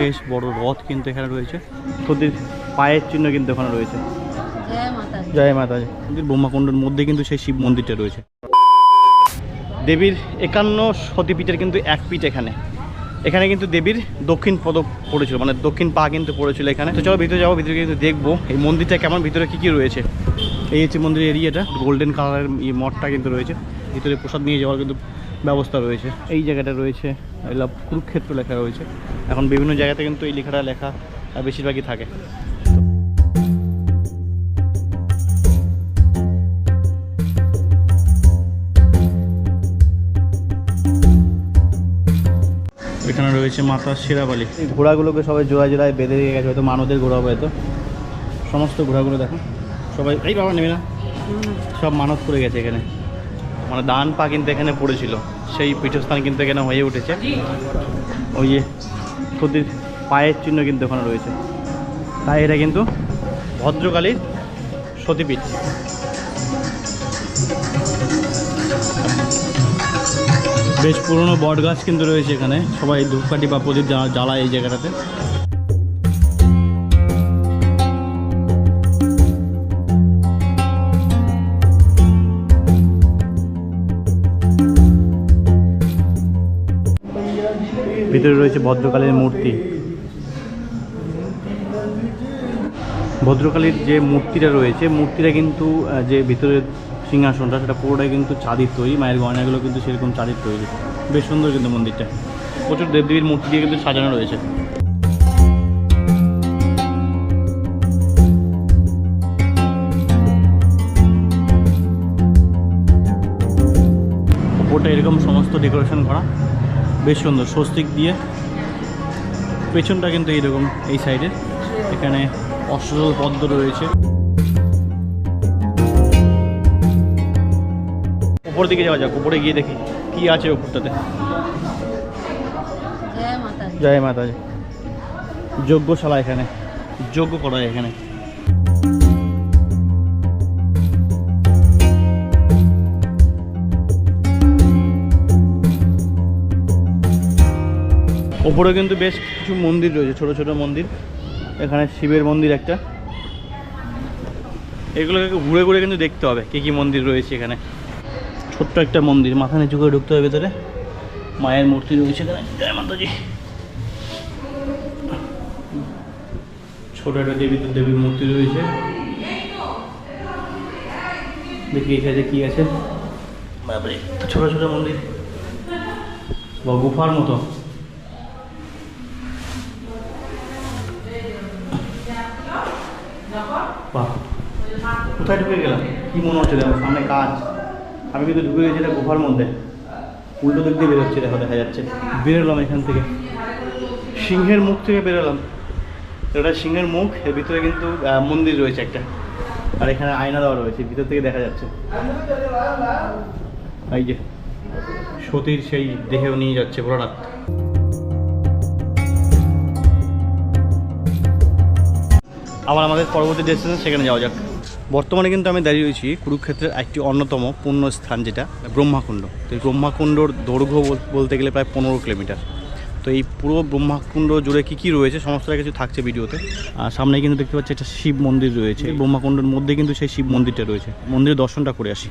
বেশ বড় রথ কিন্তু এখানে রয়েছে। সতীর পায়ের চিহ্ন কিন্তু এখানে রয়েছে। জয় মাতা ব্রহ্মাকুণ্ডের মধ্যে কিন্তু সেই শিব মন্দিরটা রয়েছে। দেবীর একান্ন সতীপীঠের কিন্তু এক পিঠ এখানে। এখানে কিন্তু দেবীর দক্ষিণ পদ পড়েছিল মানে দক্ষিণ পা কিন্তু পড়েছিল এখানে। তো চলো ভিতরে যাব ভিতরে কিন্তু দেখব এই মন্দিরটা কেমন ভিতরে কি কি রয়েছে। এই হচ্ছে মন্দিরের এরিয়াটা গোল্ডেন কালারের মঠটা কিন্তু রয়েছে। ভিতরে প্রসাদ নিয়ে যাওয়ার কিন্তু ব্যবস্থা রয়েছে। এই জায়গাটা রয়েছে এগুলো কুরুক্ষেত্র লেখা রয়েছে। এখন বিভিন্ন জায়গাতে কিন্তু এই লেখাটা লেখা বেশিরভাগই থাকে। এখানে রয়েছে মাতা শিরাবালি। এই ঘোড়াগুলোকে সবাই জোড়ায় জোড়ায় বেঁধে দিয়ে গেছে হয়তো মানুষদের ঘোড়া হবে হয়তো। সমস্ত ঘোড়াগুলো দেখো। সবাই এই বাবা নেবে না? সব মানত করে গেছে এখানে। মানে দান পা কিন্তু এখানে পড়েছিল, সেই পীঠস্থান কিন্তু এখানে হয়ে উঠেছে। ওই যে সতীর পায়ের চিহ্ন কিন্তু ওখানে রয়েছে। তাই এটা কিন্তু ভদ্রকালীর সতীপীঠ। বেশ পুরনো বট গাছ কিন্তু রয়েছে এখানে। সবাই ধূপকাঠি বা প্রদীপ জ্বালা- জ্বালায় এই জায়গাটাতে। ভিতরে রয়েছে ভদ্রকালীর মূর্তি। ভদ্রকালীর যে মূর্তিটা রয়েছে, মূর্তিটা কিন্তু যে ভিতরের সিংহাসনটা, সেটা পুরোটাই কিন্তু চাঁদির তৈরি। মায়ের গয়নাগুলো কিন্তু সেরকম চাঁদির তৈরি। বেশ সুন্দর কিন্তু মন্দিরটা। প্রচুর দেবদেবীর মূর্তি দিয়ে কিন্তু সাজানো রয়েছে। ওপরটা এরকম সমস্ত ডেকোরেশন করা। বেশ সুন্দর স্বস্তিক দিয়ে। পেছনটা কিন্তু এইরকম এই সাইডে এখানে অষ্টদল পদ্ম রয়েছে। উপর দিকে যাওয়া যাক উপরে গিয়ে দেখি কি আছে উপরটাতে জয় মাতা মাতাজি। যজ্ঞশালা এখানে যজ্ঞ করা এখানে। ওপরে কিন্তু বেশ কিছু মন্দির রয়েছে, ছোট ছোট মন্দির। এখানে শিবের মন্দির একটা। এগুলোকে ঘুরে ঘুরে কিন্তু দেখতে হবে কী কী মন্দির রয়েছে এখানে। ছোট্ট একটা মন্দির, মাথা নিচু করে ঢুকতে হবে ভেতরে। মায়ের মূর্তি রয়েছে এখানে। জয় মাতাজি। ছোট একটা দেবী, দেবীর মূর্তি রয়েছে। দেখি এখানে কী আছে। বাপরে ছোট ছোট মন্দির। বা গুফার মতো। কোথায় ঢুকে গেলাম? কি মনে হচ্ছে দেখো, সামনে কাজ। আমি কিন্তু ঢুকে গেছি এটা গুফার মধ্যে। উল্টো দিক দিয়ে বেরোচ্ছে, দেখো, দেখা যাচ্ছে। বেরোলাম এখান থেকে। সিংহের মুখ থেকে বেরোলাম। এটা সিংহের মুখ, এর ভিতরে কিন্তু মন্দির রয়েছে একটা। আর এখানে আয়না দেওয়া রয়েছে, ভিতর থেকে দেখা যাচ্ছে। এই যে, সতীর সেই দেহেও নিয়ে যাচ্ছে ভোলানাথ। আবার আমাদের পরবর্তী ডেস্টিনেশন সেখানে যাওয়া যাক। বর্তমানে কিন্তু আমি দাঁড়িয়ে রয়েছি কুরুক্ষেত্রের একটি অন্যতম পূর্ণ স্থান যেটা, ব্রহ্মাকুণ্ড। তো এই ব্রহ্মাকুণ্ডর দৈর্ঘ্য বল- বলতে গেলে প্রায় পনেরো কিলোমিটার। তো এই পুরো ব্রহ্মাকুণ্ড জুড়ে কী কী রয়েছে, সমস্তটা কিছু থাকছে ভিডিওতে। আর সামনে কিন্তু দেখতে পাচ্ছি একটা শিব মন্দির রয়েছে। ব্রহ্মাকুণ্ডের মধ্যে কিন্তু সেই শিব মন্দিরটা রয়েছে। মন্দিরের দর্শনটা করে আসি।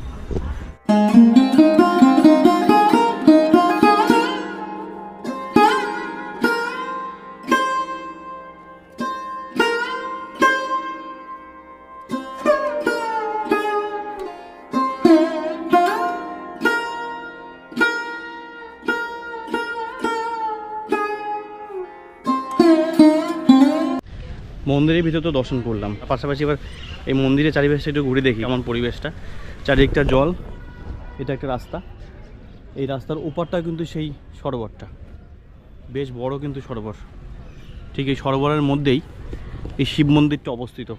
মন্দিরের ভিতরে তো দর্শন করলাম। পাশাপাশি এবার এই মন্দিরের চারিপাশটা একটু ঘুরে দেখি কেমন পরিবেশটা। চারিদিকটা জল, এটা একটা রাস্তা। এই রাস্তার ওপারটা কিন্তু সেই সরোবরটা। বেশ বড় কিন্তু সরোবর। ঠিক এই সরোবরের মধ্যেই এই শিব মন্দিরটা অবস্থিত।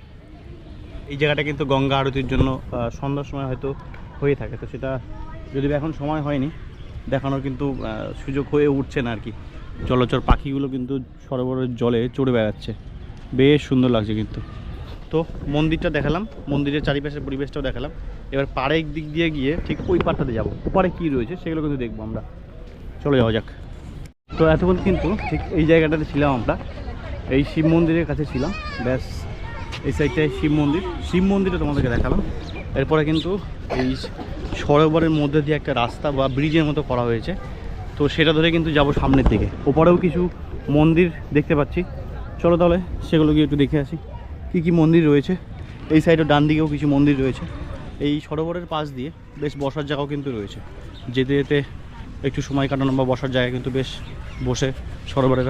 এই জায়গাটা কিন্তু গঙ্গা আরতির জন্য সন্ধ্যার সময় হয়তো হয়ে থাকে। তো সেটা যদি এখন সময় হয়নি, দেখানোর কিন্তু সুযোগ হয়ে উঠছে না আর কি। জলচর পাখিগুলো কিন্তু সরোবরের জলে চড়ে বেড়াচ্ছে। বেশ সুন্দর লাগছে কিন্তু। তো মন্দিরটা দেখালাম, মন্দিরের চারিপাশের পরিবেশটাও দেখালাম। এবার পাড়ের দিক দিয়ে গিয়ে ঠিক ওই পাড়টাতে যাব। ওপারে কী রয়েছে সেগুলো কিন্তু দেখব আমরা। চলে যাওয়া যাক। তো এতক্ষণ কিন্তু ঠিক এই জায়গাটাতে ছিলাম আমরা। এই শিব মন্দিরের কাছে ছিলাম। ব্যাস, এই সাইডটায় শিব মন্দির। শিব মন্দিরে তোমাদেরকে দেখালাম। এরপরে কিন্তু এই সরোবরের মধ্যে দিয়ে একটা রাস্তা বা ব্রিজের মতো করা হয়েছে। তো সেটা ধরে কিন্তু যাব সামনের দিকে। ওপরেও কিছু মন্দির দেখতে পাচ্ছি। চলো তাহলে সেগুলো গিয়ে একটু দেখে আসি। কী কী মন্দির রয়েছে? এই সাইডে ডান দিকেও কিছু মন্দির রয়েছে। এই সরোবরের পাশ দিয়ে বেশ বসার জায়গাও কিন্তু রয়েছে। যেতে যেতে একটু সময় কাটানো বা বসার জায়গা কিন্তু বেশ বসে সরোবরের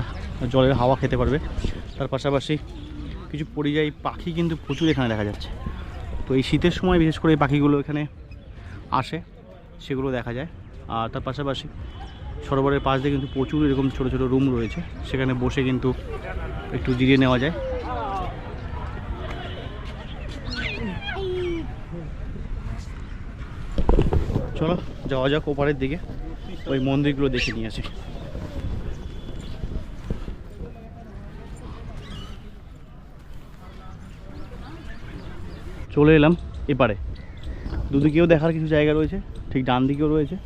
জলের হাওয়া খেতে পারবে। তার পাশাপাশি কিছু পরিযায়ী পাখি কিন্তু প্রচুর এখানে দেখা যাচ্ছে। তো এই শীতের সময় বিশেষ করে এই পাখিগুলো এখানে আসে, সেগুলো দেখা যায়। আর তার পাশাপাশি সরোবরের পাশ দিয়ে কিন্তু প্রচুর এরকম ছোটো ছোটো রুম রয়েছে। সেখানে বসে কিন্তু একটু জিরিয়ে নেওয়া যায়। চলো, যাওয়া যাক ওপারের দিকে। ওই মন্দিরগুলো দেখে নিয়ে আসি। চলে এলাম এপারে। দুদিকেও দেখার কিছু জায়গা রয়েছে, ঠিক ডান দিকেও রয়েছে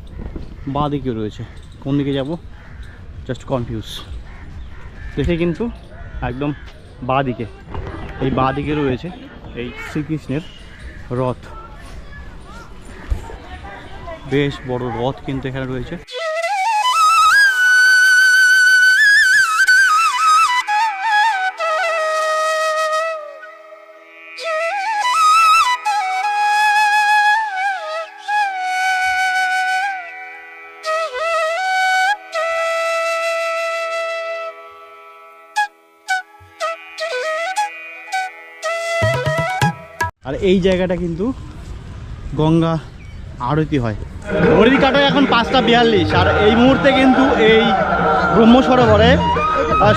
বাঁ দিকেও রয়েছে। কোন দিকে যাব? জাস্ট কনফিউজ দেখে কিন্তু একদম বা দিকে। এই বা দিকে রয়েছে এই শ্রীকৃষ্ণের রথ। বেশ বড় রথ কিন্তু এখানে রয়েছে। আর এই জায়গাটা কিন্তু গঙ্গা আরতি হয়। ঘড়ির কাটায় এখন পাঁচটা বিয়াল্লিশ, আর এই মুহূর্তে কিন্তু এই ব্রহ্ম সরোবরে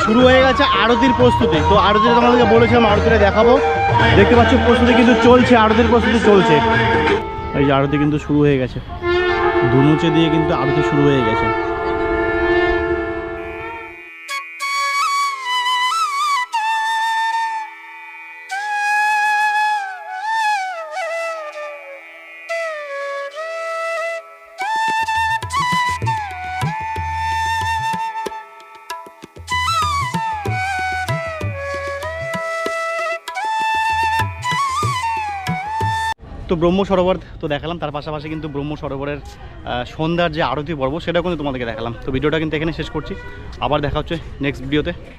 শুরু হয়ে গেছে আরতির প্রস্তুতি। তো আরতিটা তোমাদেরকে বলেছিলাম আরতিটা দেখাবো। দেখতে পাচ্ছ, প্রস্তুতি কিন্তু চলছে, আরতির প্রস্তুতি চলছে। এই যে আরতি কিন্তু শুরু হয়ে গেছে। ধুনুচে দিয়ে কিন্তু আরতি শুরু হয়ে গেছে। তো ব্রহ্ম সরোবর তো দেখালাম, তার পাশাপাশি কিন্তু ব্রহ্ম সরোবরের সন্ধ্যার যে আরতি পর্ব সেটাও কিন্তু তোমাদেরকে দেখালাম। তো ভিডিওটা কিন্তু এখানে শেষ করছি। আবার দেখা হচ্ছে নেক্সট ভিডিওতে